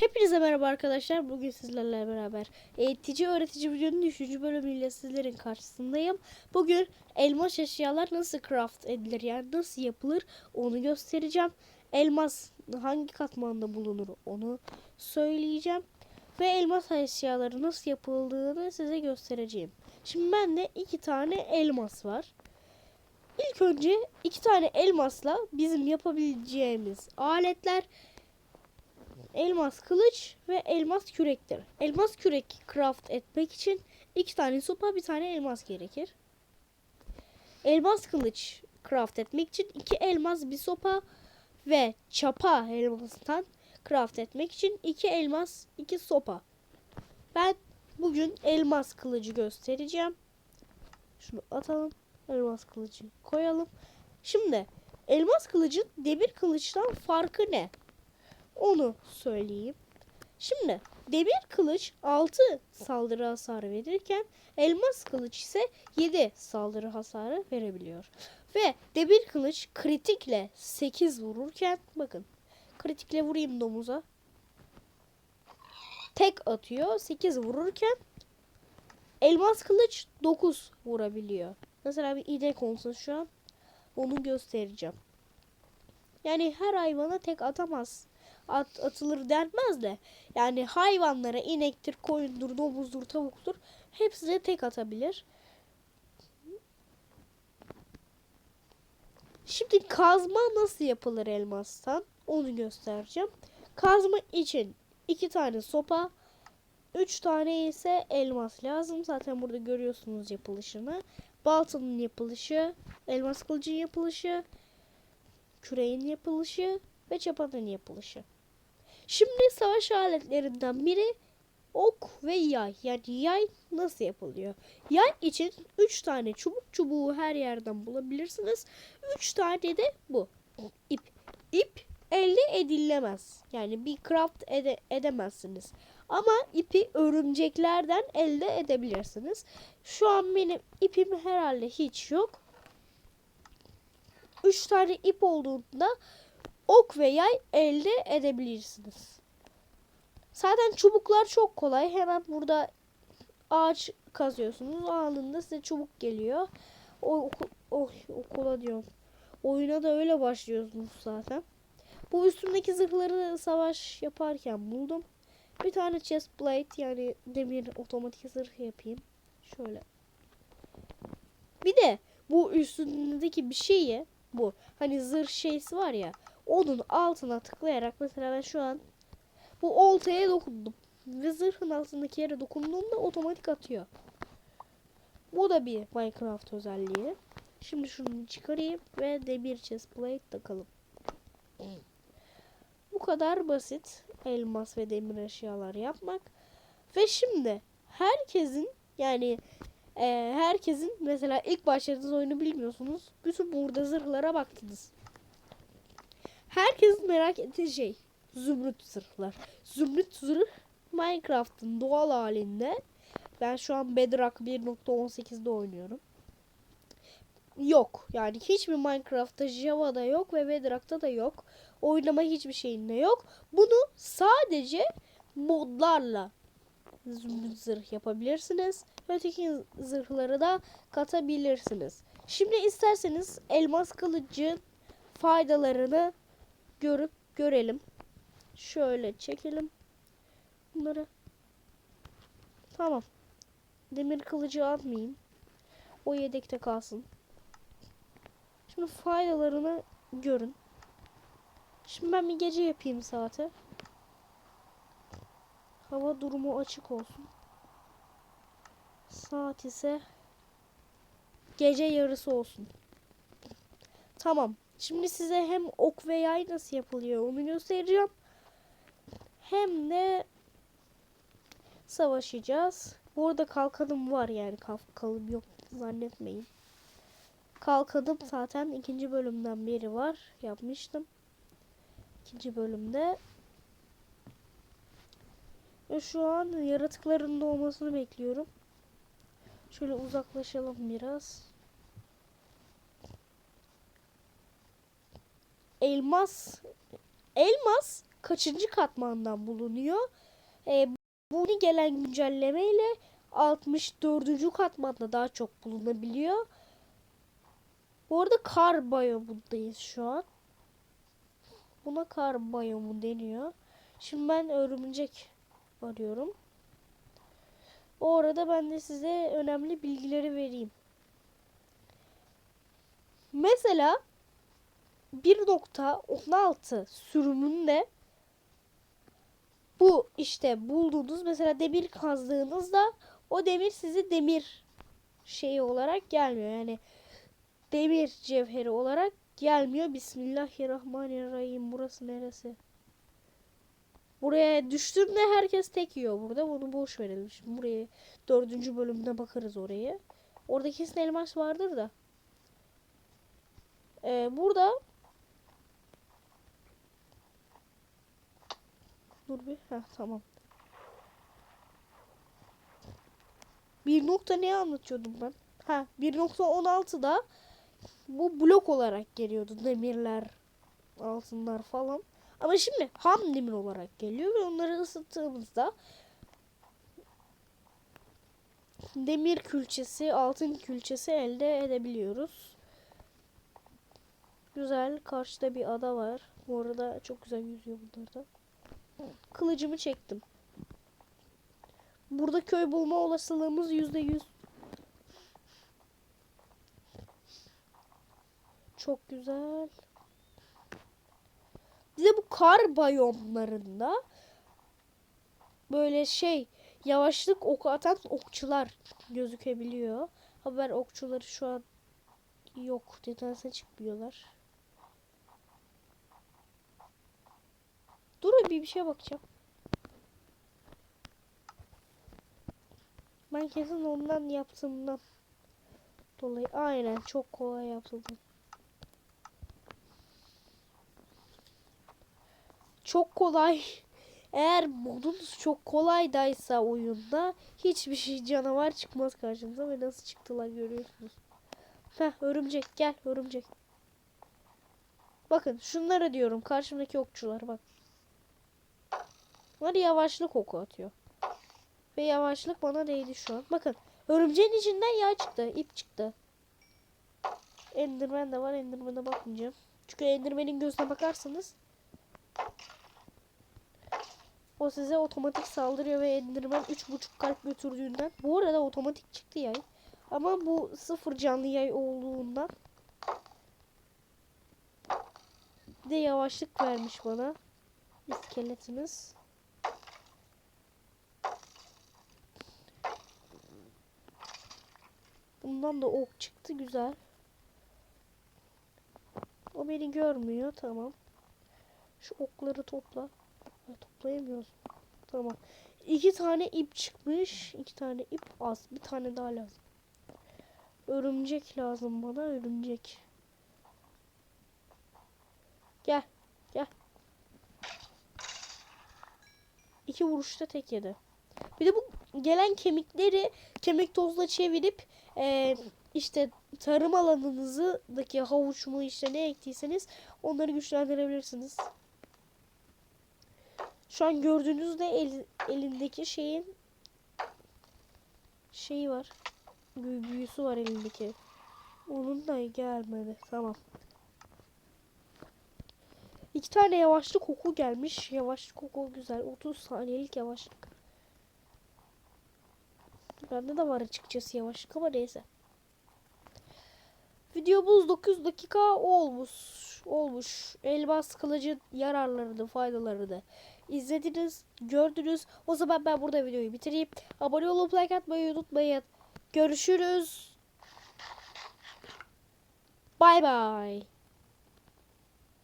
Hepinize merhaba arkadaşlar. Bugün sizlerle beraber eğitici öğretici videonun 3. bölümüyle sizlerin karşısındayım. Bugün elmas eşyalar nasıl craft edilir yani nasıl yapılır onu göstereceğim. Elmas hangi katmanda bulunur onu söyleyeceğim. Ve elmas eşyaları nasıl yapıldığını size göstereceğim. Şimdi bende iki tane elmas var. İlk önce iki tane elmasla bizim yapabileceğimiz aletler elmas kılıç ve elmas kürektir. Elmas kürek craft etmek için iki tane sopa bir tane elmas gerekir. Elmas kılıç craft etmek için iki elmas bir sopa ve çapa elmasından craft etmek için iki elmas iki sopa. Ben bugün elmas kılıcı göstereceğim. Şunu atalım. Elmas kılıcı koyalım. Şimdi elmas kılıcın demir kılıçtan farkı ne? Onu söyleyeyim. Şimdi demir kılıç 6 saldırı hasarı verirken elmas kılıç ise 7 saldırı hasarı verebiliyor. Ve demir kılıç kritikle 8 vururken bakın kritikle vurayım domuza. Tek atıyor 8 vururken elmas kılıç 9 vurabiliyor. Mesela bir inek olsun şu an onu göstereceğim. Yani her hayvana tek atamaz at, atılır denmez de yani hayvanlara inektir, koyundur, domuzdur, tavuktur hepsine tek atabilir. Şimdi kazma nasıl yapılır elmastan onu göstereceğim. Kazma için iki tane sopa, üç tane ise elmas lazım. Zaten burada görüyorsunuz yapılışını. Baltanın yapılışı, elmas kılıcın yapılışı, küreğin yapılışı ve çapanın yapılışı. Şimdi savaş aletlerinden biri ok ve yay. Yani yay nasıl yapılıyor? Yay için 3 tane çubuk çubuğu her yerden bulabilirsiniz. 3 tane de bu. ip. İp elde edilemez. Yani bir craft ede edemezsiniz. Ama ipi örümceklerden elde edebilirsiniz. Şu an benim ipim herhalde hiç yok. 3 tane ip olduğunda ok ve yay elde edebilirsiniz. Zaten çubuklar çok kolay. Hemen burada ağaç kazıyorsunuz. Anında size çubuk geliyor. O, o, okula diyorum. Oyuna da öyle başlıyorsunuz zaten. Bu üstümdeki zırhları savaş yaparken buldum. Bir tane chest plate yani demir otomatik zırh yapayım. Şöyle. Bir de bu üstündeki bir şeyi bu. Hani zırh şeysi var ya onun altına tıklayarak mesela ben şu an bu oltaya dokundum. Ve zırhın altındaki yere dokunduğumda otomatik atıyor. Bu da bir Minecraft özelliği. Şimdi şunu çıkarayım ve demir chest plate takalım. Bu kadar basit elmas ve demir eşyalar yapmak. Ve şimdi herkesin yani e, herkesin mesela ilk başladığınız oyunu bilmiyorsunuz. Bütün burada zırhlara baktınız. Herkes merak ettiği şey zümrüt zırhlar. Zümrüt zırh Minecraft'ın doğal halinde. Ben şu an Bedrock 1.18'de oynuyorum. Yok. Yani hiçbir Minecraft'ta Java'da yok ve Bedrock'ta da yok. Oynama hiçbir şeyinde yok. Bunu sadece modlarla zümrüt zırh yapabilirsiniz. Öteki zırhları da katabilirsiniz. Şimdi isterseniz elmas kılıcın faydalarını görüp görelim. Şöyle çekelim. Bunları. Tamam. Demir kılıcı atmayayım. O yedekte kalsın. Şimdi faydalarını görün. Şimdi ben bir gece yapayım saate. Hava durumu açık olsun. Saat ise gece yarısı olsun. Tamam. Şimdi size hem ok ve yay nasıl yapılıyor onu göstereceğim. Hem de savaşacağız. Bu arada kalkanım var yani kalkanım yok zannetmeyin. Kalkanım zaten ikinci bölümden beri var. Yapmıştım. İkinci bölümde. Ve şu an yaratıkların doğmasını bekliyorum. Şöyle uzaklaşalım biraz. Elmas elmas kaçıncı katmandan bulunuyor? E, bunu gelen güncellemeyle 64. katmanda daha çok bulunabiliyor. Bu arada kar biyomundayız şu an. Buna kar biyomu deniyor. Şimdi ben örümcek arıyorum. O arada ben de size önemli bilgileri vereyim. Mesela 1.16 sürümünde bu işte bulduğunuz mesela demir kazdığınızda o demir sizi demir şeyi olarak gelmiyor. Yani demir cevheri olarak gelmiyor. Bismillahirrahmanirrahim. Burası neresi? Buraya düştüğümde herkes tek yiyor burada. Bunu boş verelim. Şimdi buraya dördüncü bölümde bakarız oraya. Orada kesin elmas vardır da. Ee, burada Dur bir. Heh, tamam. Bir nokta ne anlatıyordum ben? Ha 1.16'da bu blok olarak geliyordu demirler, altınlar falan. Ama şimdi ham demir olarak geliyor ve onları ısıttığımızda demir külçesi, altın külçesi elde edebiliyoruz. Güzel. Karşıda bir ada var. Bu arada çok güzel yüzüyor bunlar da. Kılıcımı çektim. Burada köy bulma olasılığımız yüzde yüz. Çok güzel. Bir de bu kar biyomlarında böyle şey yavaşlık oku atan okçular gözükebiliyor. Haber okçuları şu an yok. Nedense çıkmıyorlar. Dur bir bir şeye bakacağım. Ben kesin ondan yaptığımdan dolayı aynen çok kolay yapıldı. Çok kolay. Eğer modunuz çok kolaydaysa oyunda hiçbir şey canavar çıkmaz karşınıza ve nasıl çıktılar görüyorsunuz. Heh örümcek gel örümcek. Bakın şunlara diyorum karşımdaki okçular bak. Bunlar yavaşlık oku atıyor. Ve yavaşlık bana değdi şu an. Bakın örümceğin içinden yağ çıktı. ip çıktı. Enderman de var. Enderman'a bakmayacağım. Çünkü Enderman'in gözüne bakarsanız o size otomatik saldırıyor ve Enderman 3.5 kalp götürdüğünden. Bu arada otomatik çıktı yay. Ama bu sıfır canlı yay olduğundan de yavaşlık vermiş bana iskeletimiz. Bundan da ok çıktı güzel. O beni görmüyor tamam. Şu okları topla. Ha, toplayamıyoruz. Tamam. İki tane ip çıkmış. iki tane ip az. Bir tane daha lazım. Örümcek lazım bana. Örümcek. Gel. Gel. İki vuruşta tek yedi. Bir de bu gelen kemikleri kemik tozla çevirip e, işte tarım alanınızdaki havuç mu işte ne ektiyseniz onları güçlendirebilirsiniz. Şu an gördüğünüzde el, elindeki şeyin şeyi var. Büyü, büyüsü var elindeki. Onun da gelmedi. Tamam. İki tane yavaşlık koku gelmiş. Yavaşlık koku güzel. 30 saniyelik yavaşlık. Bende de var açıkçası yavaşlık ama neyse. Videomuz 9 dakika olmuş. Olmuş. Elmas kılıcın yararlarını, faydalarını izlediniz, gördünüz. O zaman ben burada videoyu bitireyim. Abone olup like atmayı unutmayın. Görüşürüz. Bay bay.